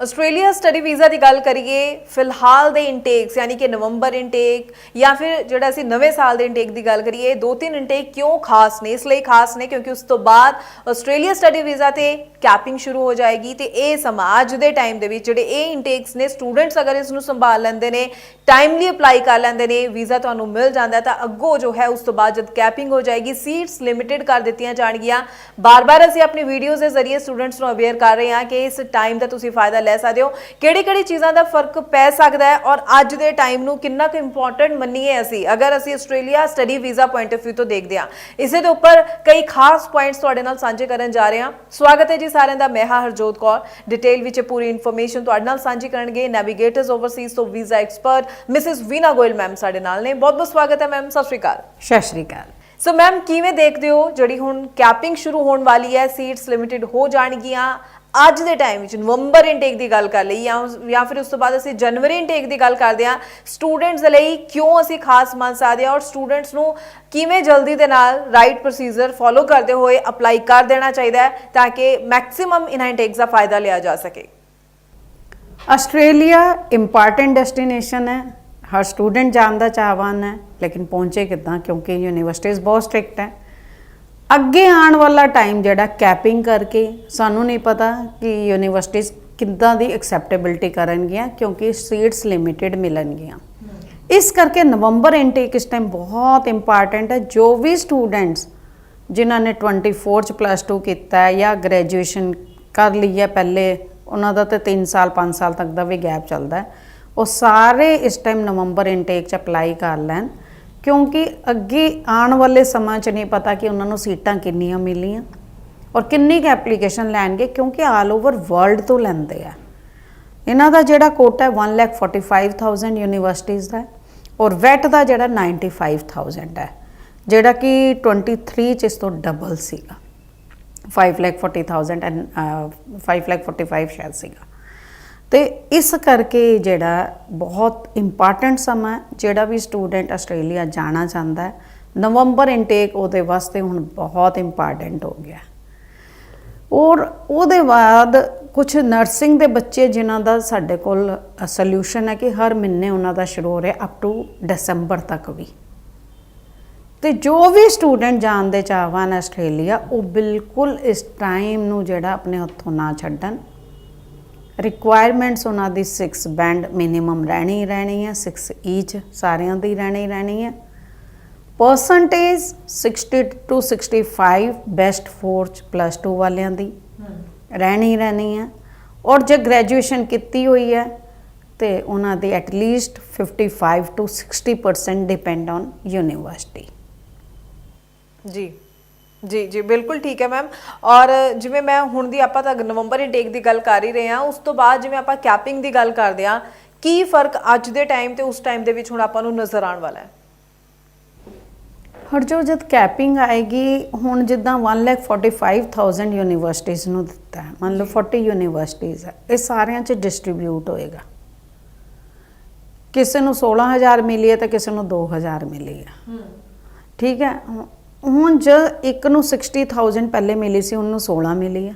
Australia study visa ਦੀ ਗੱਲ ਕਰੀਏ, ਫਿਲਹਾਲ ਦੇ ਇਨਟੇਕਸ ਯਾਨੀ ਕਿ ਨਵੰਬਰ ਇਨਟੇਕ ਜਾਂ ਫਿਰ ਜਿਹੜਾ ਅਸੀਂ ਨਵੇਂ ਸਾਲ ਦੇ ਇਨਟੇਕ ਦੀ ਗੱਲ ਕਰੀਏ ਦੋ ਤਿੰਨ ਇਨਟੇਕ ਕਿਉਂ ਖਾਸ ਨੇ? ਇਸ ਲਈ ਖਾਸ ਨੇ ਕਿਉਂਕਿ ਉਸ ਤੋਂ ਬਾਅਦ ਆਸਟ੍ਰੇਲੀਆ ਸਟੱਡੀ ਵੀਜ਼ਾ ਤੇ ਕੈਪਿੰਗ ਸ਼ੁਰੂ ਹੋ ਜਾਏਗੀ ਤੇ ਇਹ ਸਮਾਜ ਦੇ ਟਾਈਮ ਦੇ ਵਿੱਚ ਜਿਹੜੇ ਇਹ ਇਨਟੇਕਸ ਨੇ ਸਟੂਡੈਂਟਸ ਅਗਰ ਇਸ ਨੂੰ ਸੰਭਾਲ ਲੈਂਦੇ ਨੇ ਟਾਈਮਲੀ ਅਪਲਾਈ ਕਰ ਲੈਂਦੇ ਨੇ ਵੀਜ਼ਾ ਤੁਹਾਨੂੰ ਮਿਲ ਜਾਂਦਾ ਤਾਂ ਅੱਗੋਂ ਜੋ ਹੈ ਉਸ ਤੋਂ ਬਾਅਦ ਜਦ ਕੈਪਿੰਗ ਹੋ ਜਾਏਗੀ ਸੀਟਸ ਲਿਮਿਟਿਡ ਕਰ ਦਿੱਤੀਆਂ ਜਾਣਗੀਆਂ। ਬਾਰ-ਬਾਰ ਅਸੀਂ ਆਪਣੀ ਵੀਡੀਓਜ਼ ਦੇ ਜ਼ਰੀਏ ਸਟੂਡੈਂਟਸ ਨੂੰ ਅਵੇਅਰ ਕਰ ਰਹੇ ਹਾਂ ਕਿ ਇਸ ਟਾਈਮ ਦਾ ਤੁਸੀਂ ਫਾਇਦਾ ਲੈ ਸਕਦੇ ਹੋ। ਕਿਹੜੀ-ਕਿਹੜੀ ਚੀਜ਼ਾਂ ਦਾ ਫ਼ਰਕ ਪੈ ਸਕਦਾ ਹੈ ਔਰ ਅੱਜ ਦੇ ਟਾਈਮ ਨੂੰ ਕਿੰਨਾ ਕੁ ਇੰਪੋਰਟੈਂਟ ਮੰਨੀਏ ਅਸੀਂ? ਅਗਰ ਅਸੀਂ Australia study visa point of View ਤੋਂ ਦੇਖਦੇ ਹਾਂ। ਇਸੇ ਦੇ ਉੱਪਰ ਕਈ ਖਾਸ ਪੁਆਇੰਟਸ ਤੁਹਾਡੇ ਨਾਲ ਸਾਂਝੇ ਕਰਨ ਜਾ ਰਹੇ ਹਾਂ। ਸਵਾਗਤ ਹੈ ਜੀ ਸਾਰਿਆਂ ਦਾ। ਮੈਂ ਹਾਂ ਹਰਜੋਤ ਕੌਰ। ਡਿਟੇਲ ਵਿੱਚ ਪੂਰੀ ਇਨਫੋਰਮੇਸ਼ਨ ਤੁਹਾਡੇ ਨਾਲ ਸਾਂਝੀ ਕਰਨਗੇ। ਨੈਵੀਗੇਟਰਸ ਓਵਰਸੀਜ਼ ਤੋਂ visa expert Mrs Veena Goyal ma'am ਸਾਡੇ ਨਾਲ ਨੇ। ਬਹੁਤ ਬਹੁਤ ਸਵਾਗਤ ਹੈ ਮੈਮ ਸਤਿ ਸ਼੍ਰੀ ਅਕਾਲ। ਸਤਿ ਸ਼੍ਰੀ ਅਕਾਲ। ਸੋ ਮੈਮ ਕਿਵੇਂ ਦੇਖਦੇ ਹੋ? ਜਿਹੜੀ ਹੁਣ ਕੈਪਿੰਗ ਸ਼ੁਰੂ ਹੋਣ ਵਾਲੀ ਹੈ ਸੀਟਸ ਲਿਮਿਟਿਡ ਹੋ ਜਾਣਗੀਆਂ। ਅੱਜ ਦੇ ਟਾਈਮ ਵਿੱਚ ਨਵੰਬਰ ਇਨਟੇਕ ਦੀ ਗੱਲ ਕਰ ਲਈ ਜਾਂ ਜਾਂ ਫਿਰ ਉਸ ਤੋਂ ਬਾਅਦ ਅਸੀਂ ਜਨਵਰੀ ਇਨਟੇਕ ਦੀ ਗੱਲ ਕਰਦੇ ਹਾਂ ਸਟੂਡੈਂਟਸ ਦੇ ਲਈ ਕਿਉਂ ਅਸੀਂ ਖਾਸ ਮੰਨ ਸਕਦੇ ਹਾਂ ਔਰ ਸਟੂਡੈਂਟਸ ਨੂੰ ਕਿਵੇਂ ਜਲਦੀ ਦੇ ਨਾਲ ਰਾਈਟ ਪ੍ਰੋਸੀਜਰ ਫੋਲੋ ਕਰਦੇ ਹੋਏ ਅਪਲਾਈ ਕਰ ਦੇਣਾ ਚਾਹੀਦਾ ਹੈ ਤਾਂ ਕਿ ਮੈਕਸਿਮਮ ਇਨ ਇਨਟੇਕਸ ਦਾ ਫਾਇਦਾ ਲਿਆ ਜਾ ਸਕੇ। ਆਸਟ੍ਰੇਲੀਆ ਇੰਪੋਰਟੈਂਟ ਡੈਸਟੀਨੇਸ਼ਨ ਹੈ, ਹਰ ਸਟੂਡੈਂਟ ਜਾਣ ਦਾ ਚਾਹਵਾਨ ਹੈ, ਲੇਕਿਨ ਪਹੁੰਚੇ ਕਿੱਦਾਂ? ਕਿਉਂਕਿ ਯੂਨੀਵਰਸਿਟੀਜ਼ ਬਹੁਤ ਸਟ੍ਰਿਕਟ ਹੈ। ਅੱਗੇ ਆਉਣ ਵਾਲਾ ਟਾਈਮ ਜਿਹੜਾ ਕੈਪਿੰਗ ਕਰਕੇ ਸਾਨੂੰ ਨਹੀਂ ਪਤਾ ਕਿ ਯੂਨੀਵਰਸਿਟੀਜ਼ ਕਿੱਦਾਂ ਦੀ ਐਕਸੈਪਟੇਬਿਲਟੀ ਕਰਨਗੀਆਂ, ਕਿਉਂਕਿ ਸੀਟਸ ਲਿਮਿਟਿਡ ਮਿਲਣਗੀਆਂ। ਇਸ ਕਰਕੇ ਨਵੰਬਰ ਇਨਟੇਕ ਇਸ ਟਾਈਮ ਬਹੁਤ ਇੰਪੋਰਟੈਂਟ ਹੈ। ਜੋ ਵੀ ਸਟੂਡੈਂਟਸ ਜਿਨ੍ਹਾਂ ਨੇ 24 ਚ ਪਲੱਸ 2 ਕੀਤਾ ਹੈ ਜਾਂ ਗ੍ਰੈਜੂਏਸ਼ਨ ਕਰ ਲਈ ਹੈ ਪਹਿਲੇ, ਉਹਨਾਂ ਦਾ ਤਾਂ 3 ਸਾਲ 5 ਸਾਲ ਤੱਕ ਦਾ ਵੀ ਗੈਪ ਚੱਲਦਾ ਹੈ। ਉਹ ਸਾਰੇ ਇਸ ਟਾਈਮ ਨਵੰਬਰ ਇਨਟੇਕ ਚ ਅਪਲਾਈ ਕਰ ਲੈਣ। ਕਿਉਂਕਿ ਅੱਗੇ ਆਉਣ ਵਾਲੇ ਸਮਾਂ ਚ ਨਹੀਂ ਪਤਾ ਕਿ ਉਹਨਾਂ ਨੂੰ ਸੀਟਾਂ ਕਿੰਨੀਆਂ ਮਿਲੀਆਂ ਔਰ ਕਿੰਨੀ ਕੁ ਐਪਲੀਕੇਸ਼ਨ ਲੈਣਗੇ, ਕਿਉਂਕਿ ਆਲ ਓਵਰ ਵਰਲਡ ਤੋਂ ਲੈਂਦੇ ਆ। ਇਹਨਾਂ ਦਾ ਜਿਹੜਾ ਕੋਟਾ ਹੈ 145000 ਯੂਨੀਵਰਸਿਟੀਜ਼ ਦਾ ਔਰ ਵੈਟ ਦਾ ਜਿਹੜਾ 95000 ਹੈ, ਜਿਹੜਾ ਕਿ 23 ਚ ਇਸ ਤੋਂ ਡਬਲ ਸੀਗਾ। 540000 ਐਂਡ 545000 ਸ਼ਾਇਦ ਸੀਗਾ। ਤੇ ਇਸ ਕਰਕੇ ਜਿਹੜਾ ਬਹੁਤ ਇੰਪੋਰਟੈਂਟ ਸਮਾਂ ਜਿਹੜਾ ਵੀ ਸਟੂਡੈਂਟ ਆਸਟ੍ਰੇਲੀਆ ਜਾਣਾ ਚਾਹੁੰਦਾ ਹੈ, ਨਵੰਬਰ ਇਨਟੇਕ ਉਹਦੇ ਵਾਸਤੇ ਹੁਣ ਬਹੁਤ ਇੰਪੋਰਟੈਂਟ ਹੋ ਗਿਆ। ਔਰ ਉਹਦੇ ਬਾਅਦ ਕੁਝ ਨਰਸਿੰਗ ਦੇ ਬੱਚੇ ਜਿਨ੍ਹਾਂ ਦਾ ਸਾਡੇ ਕੋਲ ਸੋਲੂਸ਼ਨ ਹੈ ਕਿ ਹਰ ਮਹੀਨੇ ਉਹਨਾਂ ਦਾ ਸ਼ੁਰੂ ਹੋ ਰਿਹਾ ਅਪ ਟੂ ਦਸੰਬਰ ਤੱਕ ਵੀ। ਤੇ ਜੋ ਵੀ ਸਟੂਡੈਂਟ ਜਾਣ ਦੇ ਚਾਹਵਾਨ ਆਸਟ੍ਰੇਲੀਆ, ਉਹ ਬਿਲਕੁਲ ਇਸ ਟਾਈਮ ਨੂੰ ਜਿਹੜਾ ਆਪਣੇ ਹੱਥੋਂ ਨਾ ਛੱਡਣ। ਰਿਕੁਆਇਰਮੈਂਟਸ ਉਹਨਾਂ ਦੀ 6 ਬੈਂਡ ਮਿਨੀਮਮ ਰਹਿਣੀ ਹੀ ਰਹਿਣੀ ਹੈ 6 ਈਚ ਸਾਰਿਆਂ ਦੀ ਰਹਿਣੀ ਹੀ ਰਹਿਣੀ ਹੈ। ਪਰਸੈਂਟੇਜ 60 ਟੂ 65 ਬੈਸਟ 4 ਚ ਪਲੱਸ 2 ਵਾਲਿਆਂ ਦੀ ਰਹਿਣੀ ਹੀ ਰਹਿਣੀ ਹੈ। ਔਰ ਜੇ ਗ੍ਰੈਜੂਏਸ਼ਨ ਕੀਤੀ ਹੋਈ ਹੈ, ਤੇ ਉਹਨਾਂ ਦੀ at least 55 to 60% depend on university ਜੀ। ਜੀ ਜੀ ਬਿਲਕੁਲ ਠੀਕ ਹੈ ਮੈਮ। ਔਰ ਜਿਵੇਂ ਮੈਂ ਹੁਣ ਦੀ ਆਪਾਂ ਤਾਂ ਨਵੰਬਰ ਇਨਟੇਕ ਦੀ ਗੱਲ ਕਰ ਹੀ ਰਹੇ ਹਾਂ ਉਸ ਤੋਂ ਬਾਅਦ ਜਿਵੇਂ ਆਪਾਂ ਕੈਪਿੰਗ ਦੀ ਗੱਲ ਕਰਦੇ ਹਾਂ ਕੀ ਫ਼ਰਕ ਅੱਜ ਦੇ ਟਾਈਮ ਤੇ ਉਸ ਟਾਈਮ ਦੇ ਵਿੱਚ ਹੁਣ ਆਪਾਂ ਨੂੰ ਨਜ਼ਰ ਆਉਣ ਵਾਲਾ ਹੈ? ਹਰ ਜੋ ਜਦ ਕੈਪਿੰਗ ਆਏਗੀ ਹੁਣ ਜਿੱਦਾਂ 145000 ਯੂਨੀਵਰਸਿਟੀਜ਼ ਨੂੰ ਦਿੱਤਾ ਹੈ। ਮੰਨ ਲਓ 40 ਯੂਨੀਵਰਸਿਟੀਜ਼ ਹੈ। ਇਹ ਸਾਰਿਆਂ 'ਚ ਡਿਸਟ੍ਰੀਬਿਊਟ ਹੋਏਗਾ। ਕਿਸੇ ਨੂੰ 16000 ਮਿਲੀ ਹੈ ਤਾਂ ਕਿਸੇ ਨੂੰ 2000 ਮਿਲੀ ਹੈ। ਠੀਕ ਹੈ? ਹੁਣ ਜਦ ਇੱਕ ਨੂੰ 60000 ਪਹਿਲੇ ਮਿਲੀ ਸੀ, ਉਹਨੂੰ 16 ਮਿਲੀ ਆ।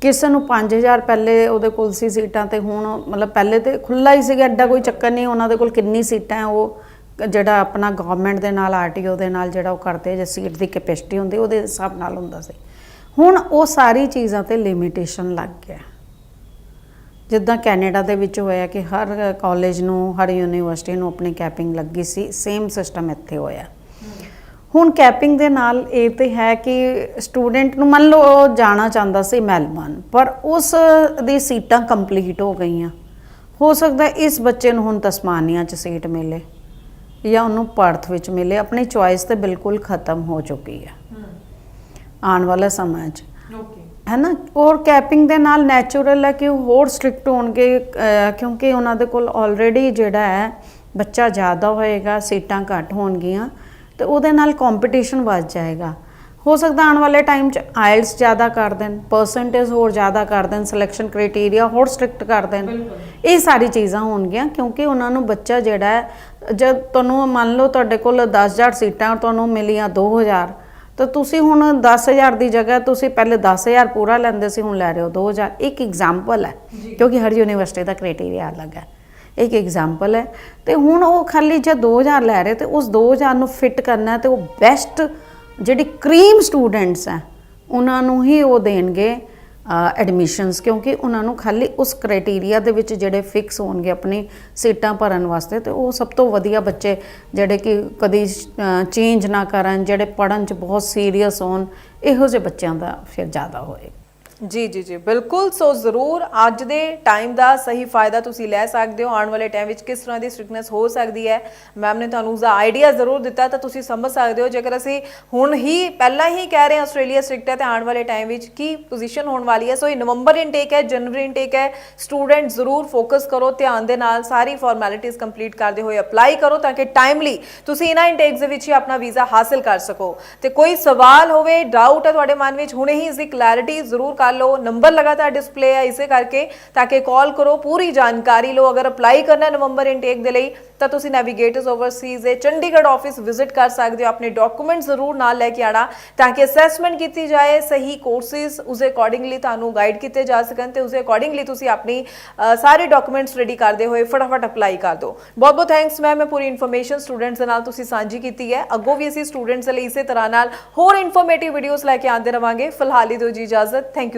ਕਿਸੇ ਨੂੰ 5000 ਪਹਿਲੇ ਉਹਦੇ ਕੋਲ ਸੀ ਸੀਟਾਂ ਤੇ, ਹੁਣ ਮਤਲਬ ਪਹਿਲੇ ਤੇ ਖੁੱਲਾ ਹੀ ਸੀਗਾ, ਐਡਾ ਕੋਈ ਚੱਕਰ ਨਹੀਂ, ਉਹਨਾਂ ਦੇ ਕੋਲ ਕਿੰਨੀ ਸੀਟਾਂ ਉਹ ਜਿਹੜਾ ਆਪਣਾ ਗਵਰਨਮੈਂਟ ਦੇ ਨਾਲ ਆਰਟੀਓ ਦੇ ਨਾਲ ਜਿਹੜਾ ਉਹ ਕਰਦੇ ਜੇ ਸੀਟ ਦੀ ਕੈਪੈਸਿਟੀ ਹੁੰਦੀ, ਉਹਦੇ ਹਿਸਾਬ ਨਾਲ ਹੁੰਦਾ ਸੀ। ਹੁਣ ਉਹ ਸਾਰੀ ਚੀਜ਼ਾਂ ਤੇ ਲਿਮਿਟੇਸ਼ਨ ਲੱਗ ਗਿਆ। ਜਿੱਦਾਂ ਕੈਨੇਡਾ ਦੇ ਵਿੱਚ ਹੋਇਆ ਕਿ ਹਰ ਕਾਲਜ ਨੂੰ, ਹਰ ਯੂਨੀਵਰਸਿਟੀ ਨੂੰ ਆਪਣੀ ਕੈਪਿੰਗ ਲੱਗੀ ਸੀ ਸੇਮ ਸਿਸਟਮ ਇੱਥੇ ਹੋਇਆ। ਹੁਣ ਕੈਪਿੰਗ ਦੇ ਨਾਲ ਇਹ ਤੇ ਹੈ ਕਿ ਸਟੂਡੈਂਟ ਨੂੰ ਮੰਨ ਲਓ ਉਹ ਜਾਣਾ ਚਾਹੁੰਦਾ ਸੀ ਮੈਲਬਨ ਪਰ ਉਸ ਦੀ ਸੀਟਾਂ ਕੰਪਲੀਟ ਹੋ ਗਈਆਂ। ਹੋ ਸਕਦਾ ਇਸ ਬੱਚੇ ਨੂੰ ਹੁਣ ਤਸਮਾਨੀਆ 'ਚ ਸੀਟ ਮਿਲੇ ਜਾਂ ਉਹਨੂੰ ਪਰਥ ਵਿੱਚ ਮਿਲੇ। ਆਪਣੀ ਚੁਆਇਸ ਤੇ ਬਿਲਕੁਲ ਖਤਮ ਹੋ ਚੁੱਕੀ ਹੈ। ਆਉਣ ਵਾਲੇ ਸਮਾਂ 'ਚ। ਓਕੇ ਹੈ ਨਾ? ਔਰ ਕੈਪਿੰਗ ਦੇ ਨਾਲ ਨੈਚੁਰਲ ਹੈ ਕਿ ਉਹ ਹੋਰ ਸਟ੍ਰਿਕਟ ਹੋਣਗੇ ਕਿਉਂਕਿ ਉਹਨਾਂ ਦੇ ਕੋਲ ਆਲਰੇਡੀ ਜਿਹੜਾ ਹੈ ਬੱਚਾ ਜ਼ਿਆਦਾ ਹੋਏਗਾ ਸੀਟਾਂ ਘੱਟ ਹੋਣਗੀਆਂ। ਤੇ ਉਹਦੇ ਨਾਲ ਕੰਪੀਟੀਸ਼ਨ ਵੱਧ ਜਾਏਗਾ। ਹੋ ਸਕਦਾ ਆਉਣ ਵਾਲੇ ਟਾਈਮ 'ਚ ਆਇਲਸ ਜ਼ਿਆਦਾ ਕਰ ਦੇਣ ਪਰਸੈਂਟੇਜ ਹੋਰ ਜ਼ਿਆਦਾ ਕਰ ਦੇਣ ਸਿਲੈਕਸ਼ਨ ਕ੍ਰਾਈਟੇਰੀਆ ਹੋਰ ਸਟ੍ਰਿਕਟ ਕਰ ਦੇਣ। ਇਹ ਸਾਰੀ ਚੀਜ਼ਾਂ ਹੋਣਗੀਆਂ ਕਿਉਂਕਿ ਉਹਨਾਂ ਨੂੰ ਬੱਚਾ ਜਿਹੜਾ ਹੈ ਜਦ ਤੁਹਾਨੂੰ ਮੰਨ ਲਓ ਤੁਹਾਡੇ ਕੋਲ 10000 ਸੀਟਾਂ ਔਰ ਤੁਹਾਨੂੰ ਮਿਲੀਆਂ 2000 ਤਾਂ ਤੁਸੀਂ ਹੁਣ 10000 ਦੀ ਜਗ੍ਹਾ ਤੁਸੀਂ ਪਹਿਲੇ 10000 ਪੂਰਾ ਲੈਂਦੇ ਸੀ ਹੁਣ ਲੈ ਰਹੇ ਹੋ 2000 ਇੱਕ ਐਗਜ਼ਾਮਪਲ ਹੈ ਕਿਉਂਕਿ ਹਰ ਯੂਨੀਵਰਸਿਟੀ ਦਾ ਕ੍ਰਾਈਟੇਰੀਆ ਅਲੱਗ ਹੈ। ਇੱਕ ਐਗਜ਼ਾਮਪਲ ਹੈ। ਤੇ ਹੁਣ ਉਹ ਖਾਲੀ ਜੇ 2000 ਲੈ ਰਹੇ ਤੇ ਉਸ 2000 ਨੂੰ ਫਿੱਟ ਕਰਨਾ ਹੈ ਤੇ ਉਹ ਬੈਸਟ ਜਿਹੜੀ ਕਰੀਮ ਸਟੂਡੈਂਟਸ ਹੈ, ਉਹਨਾਂ ਨੂੰ ਹੀ ਉਹ ਦੇਣਗੇ ਐਡਮਿਸ਼ਨਸ ਕਿਉਂਕਿ ਉਹਨਾਂ ਨੂੰ ਖਾਲੀ ਉਸ ਕ੍ਰਾਈਟੇਰੀਆ ਦੇ ਵਿੱਚ ਜਿਹੜੇ ਫਿਕਸ ਹੋਣਗੇ ਆਪਣੀ ਸੀਟਾਂ ਭਰਨ ਵਾਸਤੇ ਤੇ ਉਹ ਸਭ ਤੋਂ ਵਧੀਆ ਬੱਚੇ ਜਿਹੜੇ ਕਿ ਕਦੀ ਚੇਂਜ ਨਾ ਕਰਨ, ਜਿਹੜੇ ਪੜਨ ਚ ਬਹੁਤ ਸੀਰੀਅਸ ਹੋਣ, ਇਹੋ ਜਿਹੇ ਬੱਚਿਆਂ ਦਾ ਫਿਰ ਜ਼ਿਆਦਾ ਹੋਏ ਜੀ ਜੀ ਜੀ, ਬਿਲਕੁਲ। ਸੋ ਜ਼ਰੂਰ ਅੱਜ ਦੇ ਟਾਈਮ ਦਾ ਸਹੀ ਫਾਇਦਾ ਤੁਸੀਂ ਲੈ ਸਕਦੇ ਹੋ। ਆਉਣ ਵਾਲੇ ਟਾਈਮ ਵਿੱਚ ਕਿਸ ਤਰ੍ਹਾਂ ਦੀ ਸਟ੍ਰਿਕਨੈਸ ਹੋ ਸਕਦੀ ਹੈ? ਮੈਮ ਨੇ ਤੁਹਾਨੂੰ ਉਸਦਾ ਆਈਡੀਆ ਜ਼ਰੂਰ ਦਿੱਤਾ ਤਾਂ ਤੁਸੀਂ ਸਮਝ ਸਕਦੇ ਹੋ। ਜੇਕਰ ਅਸੀਂ ਹੁਣ ਹੀ ਪਹਿਲਾਂ ਹੀ ਕਹਿ ਰਹੇ ਹਾਂ ਆਸਟ੍ਰੇਲੀਆ ਸਟ੍ਰਿਕਟ ਹੈ ਤੇ ਆਉਣ ਵਾਲੇ ਟਾਈਮ ਵਿੱਚ ਕੀ ਪੋਜੀਸ਼ਨ ਹੋਣ ਵਾਲੀ ਹੈ? ਸੋ ਇਹ ਨਵੰਬਰ ਇਨਟੇਕ ਹੈ ਜਨਵਰੀ ਇਨਟੇਕ ਹੈ। ਸਟੂਡੈਂਟ ਜ਼ਰੂਰ ਫੋਕਸ ਕਰੋ, ਧਿਆਨ ਦੇ ਨਾਲ ਸਾਰੀ ਫਾਰਮੈਲਿਟੀਜ਼ ਕੰਪਲੀਟ ਕਰਦੇ ਹੋਏ ਅਪਲਾਈ ਕਰੋ ਤਾਂ ਕਿ ਟਾਈਮਲੀ ਤੁਸੀਂ ਇਹਨਾਂ ਇਨਟੇਕਸ ਦੇ ਵਿੱਚ ਹੀ ਆਪਣਾ ਵੀਜ਼ਾ ਹਾਸਲ ਕਰ ਸਕੋ। ਤੇ ਕੋਈ ਸਵਾਲ ਹੋਵੇ ਡਾਊਟ ਹੈ ਤੁਹਾਡੇ ਮਨ ਵਿੱਚ, ਹੁਣੇ ਹੀ ਇਸ ਦੀ ਕਲੈਰਿਟੀ ਜ਼ਰੂਰ ਕਰ ਲਓ ਨੰਬਰ ਲਗਾਤਾਰ ਡਿਸਪਲੇ ਹੈ ਇਸੇ ਕਰਕੇ ਤਾਂ ਕਿ ਕਾਲ ਕਰੋ ਪੂਰੀ ਜਾਣਕਾਰੀ ਲਓ ਅਗਰ ਅਪਲਾਈ ਕਰਨਾ ਹੈ ਨਵੰਬਰ ਇਨਟੇਕ ਦੇ ਲਈ ਤਾਂ ਤੁਸੀਂ ਨੈਵੀਗੇਟਰਸ ਓਵਰਸੀਜ਼ ਦੇ ਚੰਡੀਗੜ੍ਹ ਆਫਿਸ ਵਿਜ਼ਿਟ ਕਰ ਸਕਦੇ ਹੋ ਆਪਣੇ ਡਾਕੂਮੈਂਟ ਜ਼ਰੂਰ ਨਾਲ ਲੈ ਕੇ ਆਣਾ ਤਾਂ ਕਿ ਅਸੈਸਮੈਂਟ ਕੀਤੀ ਜਾਏ ਸਹੀ ਕੋਰਸਿਸ ਉਸੇ ਅਕੋਰਡਿੰਗਲੀ ਤੁਹਾਨੂੰ ਗਾਈਡ ਕੀਤੇ ਜਾ ਸਕਣ ਤੇ ਉਸੇ ਅਕੋਰਡਿੰਗਲੀ ਤੁਸੀਂ ਆਪਣੀ ਅ, ਸਾਰੇ ਡਾਕੂਮੈਂਟਸ ਰੈਡੀ ਕਰਦੇ ਹੋਏ ਫਟਾਫਟ ਅਪਲਾਈ ਕਰ ਦਿਓ ਬਹੁਤ ਬਹੁਤ ਥੈਂਕਸ ਮੈਮ ਮੈਂ ਪੂਰੀ ਇਨਫੋਰਮੇਸ਼ਨ ਸਟੂਡੈਂਟਸ ਦੇ ਨਾਲ ਤੁਸੀਂ ਸਾਂਝੀ ਕੀਤੀ ਹੈ ਅੱਗੋਂ ਵੀ ਅਸੀਂ ਸਟੂਡੈਂਟਸ ਦੇ ਲਈ ਇਸੇ ਤਰ੍ਹਾਂ ਨਾਲ ਹੋਰ ਇਨਫੋਰਮੇਟਿਵ ਵੀਡੀਓਜ਼ ਲੈ ਕੇ ਆਉਂਦੇ ਰਵਾਂਗੇ ਫਿਲਹਾਲ ਲਈ ਦਿਓ ਜੀ ਇਜਾਜ਼ਤ thank you